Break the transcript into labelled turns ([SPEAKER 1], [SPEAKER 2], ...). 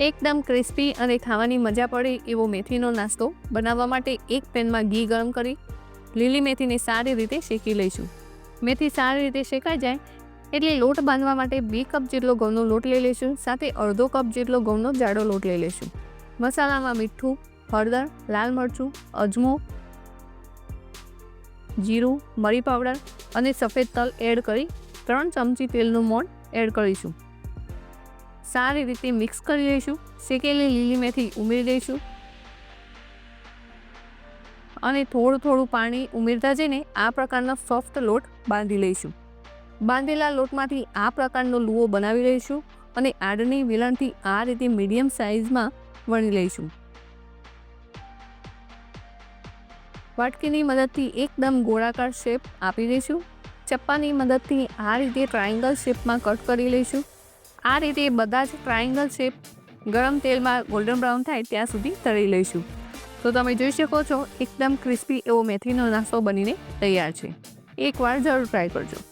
[SPEAKER 1] એકદમ ક્રિસ્પી અને ખાવાની મજા પડે એવો મેથીનો નાસ્તો બનાવવા માટે એક પેનમાં ઘી ગરમ કરી લીલી મેથીને સારી રીતે શેકી લઈશું. મેથી સારી રીતે શેકાઈ જાય એટલે લોટ બાંધવા માટે બે કપ જેટલો ઘઉંનો લોટ લઈ લઈશું, સાથે અડધો કપ જેટલો ઘઉંનો જાડો લોટ લઈ લઈશું. મસાલામાં મીઠું, હળદર, લાલ મરચું, અજમો, જીરું, મરી પાવડર અને સફેદ તલ એડ કરી ત્રણ ચમચી તેલનું મોણ એડ કરીશું. સારી રીતે મિક્સ કરી લઈશું. શેકેલી લીલી મેથી ઉમેરી દઈશું. અને થોડું થોડું પાણી ઉમેરતા જઈને આ પ્રકારનો સોફ્ટ લોટ બાંધી લઈશું. બાંધેલા લોટમાંથી આ પ્રકારનો લુઓ બનાવી લઈશું અને આડની વેલણથી આ રીતે મીડિયમ સાઇઝમાં વણી લઈશું. વાટકીની મદદથી એકદમ ગોળાકાર શેપ આપી દઈશું. ચપ્પાની મદદથી આ રીતે ટ્રાયંગલ શેપમાં કટ કરી લઈશું. આ રીતે બધા જ ટ્રાયંગલ શેપ ગરમ તેલમાં ગોલ્ડન બ્રાઉન થાય ત્યાં સુધી તળી લઈશું. તો તમે જોઈ શકો છો, એકદમ ક્રિસ્પી એવો મેથીનો નાસ્તો બનીને તૈયાર છે. એકવાર જરૂર ટ્રાય કરજો.